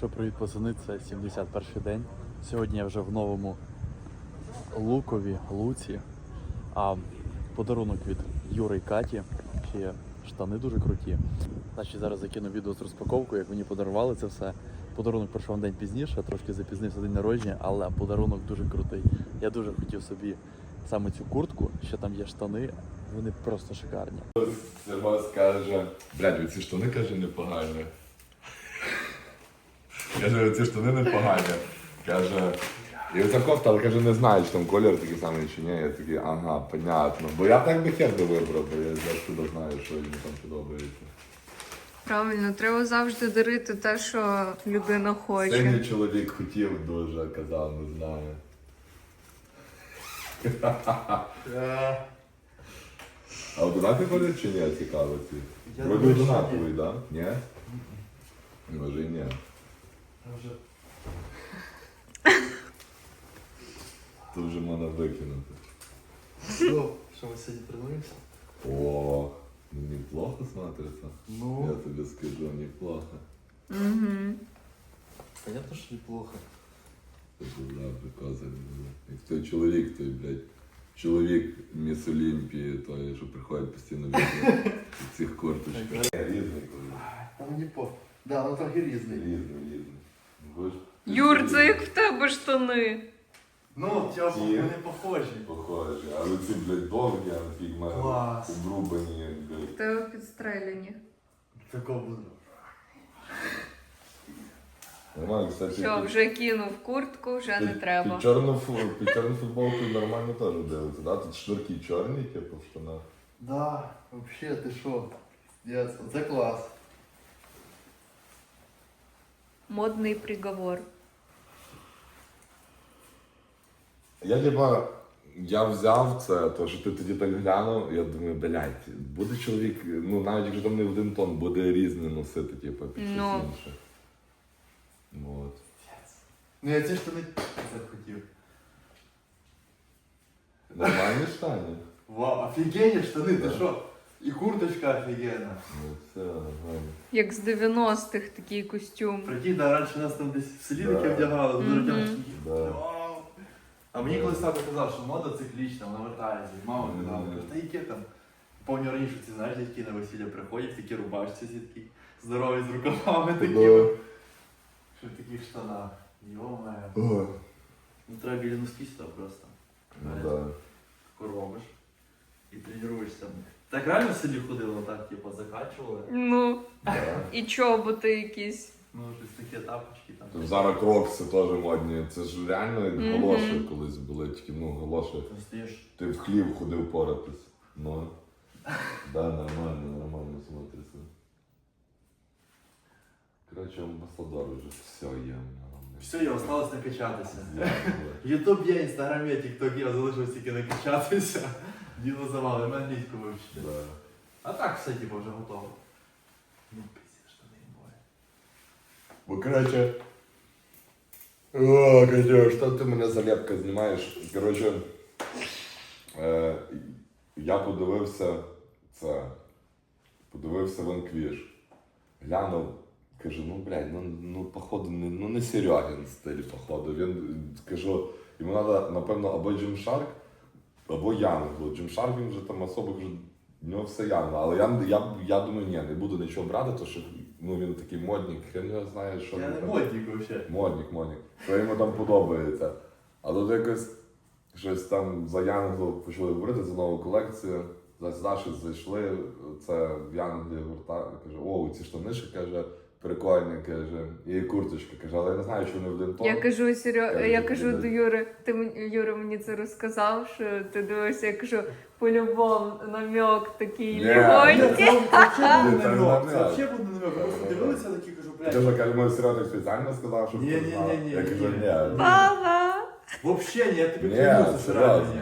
Що привіт, пацани, це 71 день. Сьогодні я вже в новому лукові, луці. А подарунок від Юри і Каті. Ще штани дуже круті. Значить, зараз закину відео з розпаковкою, як мені подарували це все. Подарунок прийшов на день пізніше, трошки запізнився день народження, але подарунок дуже крутий. Я дуже хотів собі саме цю куртку, ще там є штани, вони просто шикарні. Серва скаже, блядь, оці штани каже непогані. Каже, оці штани непогані. Каже. І оця кофта, але каже, не знаю, чи там колір такий самий чи ні. Я такий, ага, понятно. Бо я так би хер би вибрав, бо я завжди знаю, що йому там подобається. Правильно, треба завжди дарити те, що людина хоче. Синій чоловік хотів дуже, казав, не знаю. А одинакові ходять чи ні, цікаво ці? Вроді що так? Ні? Може і ні. Тут вже можна викинути. Що, що ми сьогодні тренуємося? О, ну неплохо смотрится. Я Ну, тобі скажу, неплохо. Угу. понятно, що неплохо. Це да, прикази. Як той чоловік, той, блядь, чоловік міс Олімпії, той, що приходить постійно в в цих корточках. Різний, коли. Та мені по. Да, ну трохи різний. Різний, різний. Юр, це як в тебе штани. Ну, Ті. вони похожі. Похоже. Але ці, блядь, довгі, а нафіг в мене Клас. обрубані, блядь. В тебе підстреляні. Такого буде. Нормально, кстати. Все, під- вже кинув куртку, вже не під- треба. Під чорну, фу- під чорну футболку нормально теж дивиться, да? Тут шнурки чорні, типу, в штанах. Да, вообще, ти що? Ясно, це клас. Модний приговор. Я типа, я взяв це, то що ти тоді так глянув, я думаю, блядь, буде чоловік, ну навіть якщо там не один тон, буде різне носити, типу, під щось Ну. інше. Вот. Ну я ці штани захотів. Нормальні штані? Вау, офігенні штани, ти Да. що? І курточка офігенна. Ну все. Як з 90-х такий костюм. Прикинь, да, раніше нас там десь в селі Да. таке вдягали, Мгм. дуже. Да. Вау. А мені колись тато казав, що мода циклічна, вона вертається. І мама казала, каже, та яке там. Помню раніше, ці знаєш, дядьки на весілля приходять, такі рубашці, ці такі здорові з рукавами. Да. Що в таких штанах. Йо-моє. Ой. Ну треба біля носки сюди просто. Ну да. Таку робиш. І тренуєшся. Так реально в селі ходили, так, типу, закачували. Ну, Да. і чоботи якісь. Ну, щось такі тапочки там. Зараз крокси теж модні. Це ж реально як Мгм. галоші колись були, тільки ну галоші. Ти стоїш. Ти в хлів ходив поратись. Ну. Да, нормально, нормально смотрится. Короче, амбассадор уже все є. Все, я осталось накачатися. Ютуб є, інстаграм є, тікток є, залишилось тільки накачатися. Діло завали, ми англійську вивчити. да. А так все, типу, вже готово. Ну, пиздец, штани моє. Бо, короче. О, Катя, що ти мене залепка знімаєш? Короче, е, я подивився це. Подивився Ванквіш. Глянув, кажу, ну блядь, ну, ну походу, не, ну не Серегін стиль, походу. Він кажу, йому треба, напевно, або Gymshark, або Янг. Бо Gymshark він вже там особо вже. В нього все явно, але я, я, я думаю, ні, не буду нічого брати, тому що ну, він такий модник, хрен його знає, що Я він не там- модник вообще. Модник, модник. Що йому там подобається. А тут якось щось там за Янгу почали говорити за нову колекцію. За наші зайшли, це в Янглі гурта каже, о, ці штанишки, каже, прикольні, каже, і курточка, каже, але я не знаю, чи вони в один тон. Я кажу, Серьо... Я кажу до Юри, ти мені- Юра мені це розказав, що ти дивишся, я кажу, по-любому намек такий Ні. легонький. Це взагалі це намек. Це буде намек. Ми просто дивилися такі, кажу, блядь. каже, каже, ми серйозно спеціально сказав, щоб Ні, ти ні, знав. ні, ні, Я кажу, ні. ні. Ага. Вообще ні, я тобі клянуся, що реально ні.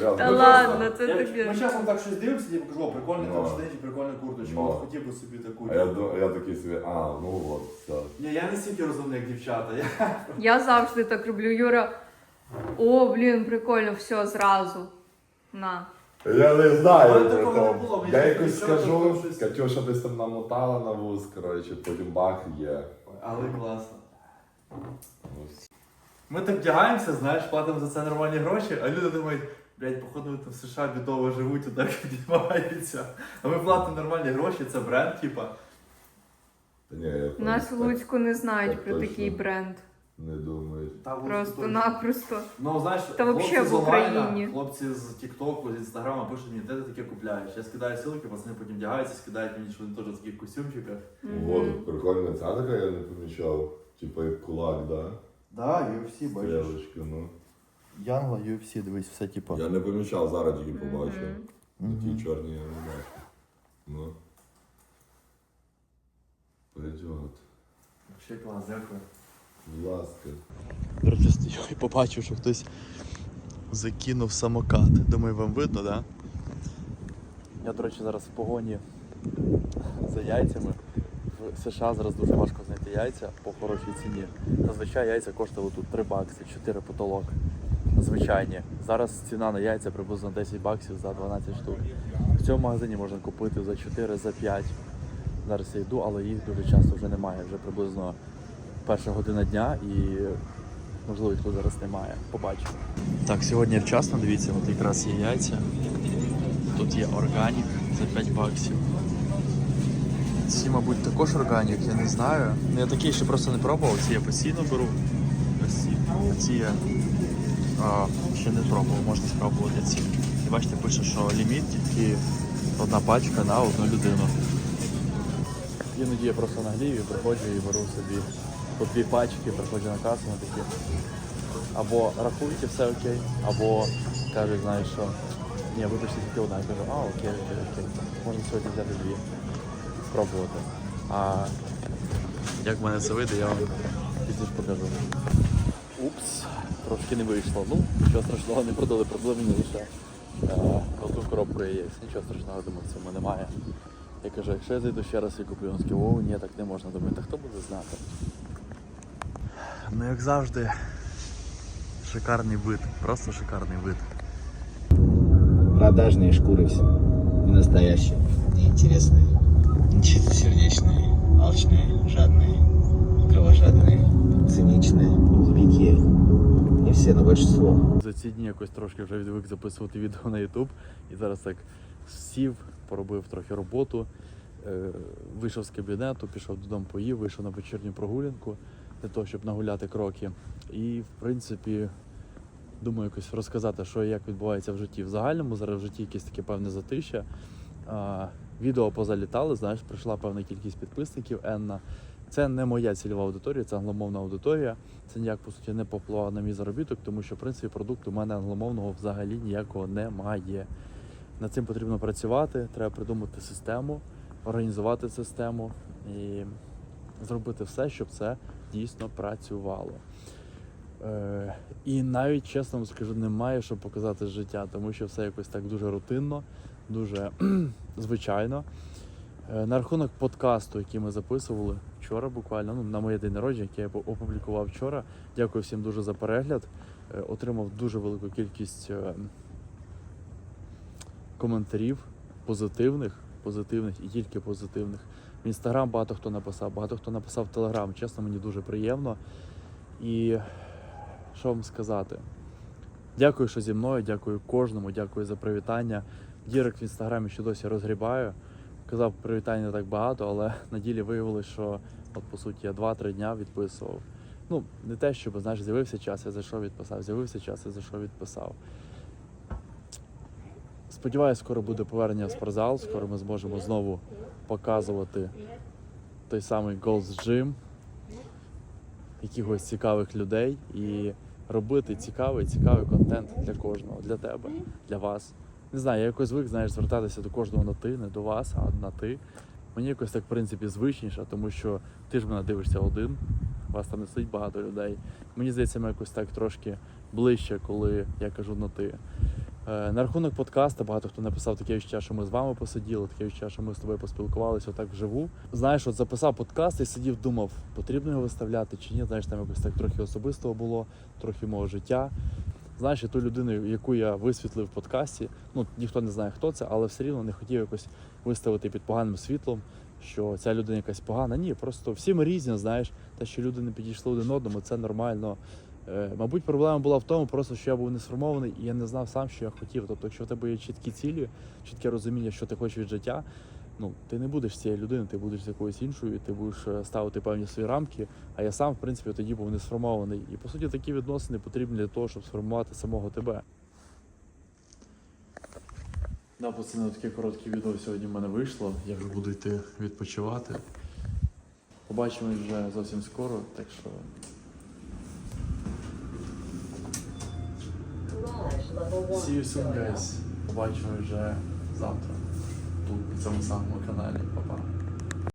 Та Ну, ладно, це тобі. Ми часом так щось дивимося, типу кажу, о, прикольний Ну. там штанці, прикольна курточка, Ну. от хотів би собі таку. А я, ду- я такий собі, а, ну от, все. Ні, я не стільки розумний, як дівчата. Я... Я завжди так роблю. Юра. О, блін, прикольно, все зразу. На. Я не знаю. про такого не було, мені Я здається, якось що там скажу, щось- Катюша десь там намотала на вуз, коротше, потім бах є. Але класно. Ось. Ми так вдягаємося, знаєш, платимо за це нормальні гроші, а люди думають, блядь, походу там в США бідово живуть, отак відбуваються. А ми платимо нормальні гроші, це бренд, типа. Та ні, я нас в так Луцьку не знають так про точно. такий бренд. не думаю. Та, от Просто-напросто. Ну, знаєш, Та хлопці вообще з в онлайна, Україні. хлопці з Тіктоку, з Інстаграма пишуть мені, де ти таке купляєш. Я скидаю ссылки, пацани потім вдягаються, скидають мені, що вони теж в таких костюмчиках. Мгм. От, прикольна ця така, я не помічав. Типа як кулак, да? Да, UFC, Стрілочки, ну. Янгла, UFC, дивись, все типу. Я не помічав, зараз тільки побачив. Мгм. Такі чорні я не бачу. Ну. Пойдет. Ще клас, дякую. Будь ласка. Коротше, стою і побачив, що хтось закинув самокат. Думаю, вам видно, так? Да? Я, до речі, зараз в погоні за яйцями. В США зараз дуже важко знайти яйця по хорошій ціні. Зазвичай яйця коштували тут 3 бакси, 4 потолок. Звичайні. Зараз ціна на яйця приблизно 10 баксів за 12 штук. В цьому магазині можна купити за 4, за 5. Зараз я йду, але їх дуже часто вже немає. Вже приблизно перша година дня і можливо їх тут зараз немає. Побачимо. Так, сьогодні вчасно, дивіться, от якраз є яйця. Тут є органік за 5 баксів. Ці, мабуть, також органік, я не знаю. Ну, я такі ще просто не пробував, ці я постійно беру. Ось ці. А ці я ще не пробував, можна спробувати ці. І бачите, пише, що ліміт тільки одна пачка на одну людину. Іноді я просто наглію, приходжу і беру собі по дві пачки, приходжу на касу на такі. Або рахуйте, все окей, або кажуть, знаєш що, ні, вибачте тільки одна. Я кажу, а окей, окей, окей. Можна сьогодні взяти дві. Спробувати. А як в мене це вийде, я вам пізніше покажу. Упс, трошки не вийшло. Ну, нічого страшного, не продали проблеми не лише е, одну коробку яєць. Нічого страшного, думаю, в цьому немає. Я кажу, якщо я зайду ще раз і куплю, він сказав, о, ні, так не можна. Думаю, та хто буде знати? Ну як завжди, шикарний вид, просто шикарний вид. Продажные шкуры все. Не настоящие. Неинтересные. Чистосердечные. Алчные. Жадные. Кровожадные. Циничные. Дикие. Не все, но большинство. За ці дні якось трошки вже відвик записувати відео на YouTube. І зараз так сів, поробив трохи роботу, е, вийшов з кабінету, пішов додому, поїв, вийшов на вечірню прогулянку для того, щоб нагуляти кроки. І, в принципі, думаю, якось розказати, що і як відбувається в житті в загальному. Зараз в житті якесь таке певне затища. Відео позалітали, знаєш, прийшла певна кількість підписників Енна. Це не моя цільова аудиторія, це англомовна аудиторія. Це ніяк по суті не повпливає на мій заробіток, тому що в принципі продукту у мене англомовного взагалі ніякого немає. Над цим потрібно працювати, треба придумати систему, організувати систему і зробити все, щоб це дійсно працювало. Е, і навіть чесно вам скажу, немає що показати життя, тому що все якось так дуже рутинно, дуже звичайно. Е, На рахунок подкасту, який ми записували вчора, буквально ну, на моє день народження, який я опублікував вчора. Дякую всім дуже за перегляд. Е, Отримав дуже велику кількість е, коментарів позитивних, позитивних і тільки позитивних. В інстаграм багато хто написав, багато хто написав в телеграм. Чесно, мені дуже приємно. І що вам сказати? Дякую, що зі мною, дякую кожному, дякую за привітання. Дірек в інстаграмі ще досі розгрібаю. Казав привітань не так багато, але на ділі виявилось, що от по суті я 2-3 дня відписував. Ну, не те, щоб знаєш, з'явився час, я зайшов, відписав, з'явився час, я зайшов, відписав. Сподіваюсь, скоро буде повернення в спортзал, скоро ми зможемо знову показувати той самий Gold's Gym, якихось цікавих людей і робити цікавий, цікавий контент для кожного, для тебе, для вас. Не знаю, я якось звик, знаєш, звертатися до кожного на ти, не до вас, а на ти. Мені якось так, в принципі, звичніше, тому що ти ж мене дивишся один, вас там не сидить багато людей. Мені здається, ми якось так трошки ближче, коли я кажу на ти. Е, На рахунок подкасту багато хто написав таке відчуття, що ми з вами посиділи, таке відчуття, що ми з тобою поспілкувалися отак вживу. Знаєш, от записав подкаст і сидів, думав, потрібно його виставляти чи ні. Знаєш, там якось так трохи особистого було, трохи мого життя. Знаєш, ту людину, яку я висвітлив в подкасті, ну ніхто не знає, хто це, але все рівно не хотів якось виставити під поганим світлом, що ця людина якась погана. Ні, просто всі ми різні, знаєш, те, що люди не підійшли один одному, це нормально. Е, мабуть, проблема була в тому, просто що я був не сформований і я не знав сам, що я хотів. Тобто, якщо в тебе є чіткі цілі, чітке розуміння, що ти хочеш від життя, ну ти не будеш цією людиною, ти будеш з якоюсь іншою, ти будеш е, ставити певні свої рамки. А я сам, в принципі, тоді був не сформований. І по суті, такі відносини потрібні для того, щоб сформувати самого тебе. Да, пацани, таке коротке відео сьогодні в мене вийшло. Я вже буду йти відпочивати. Побачимось вже зовсім скоро, так що See you soon, guys. Побачимось вже завтра. Тут на цьому самому каналі. Па-па.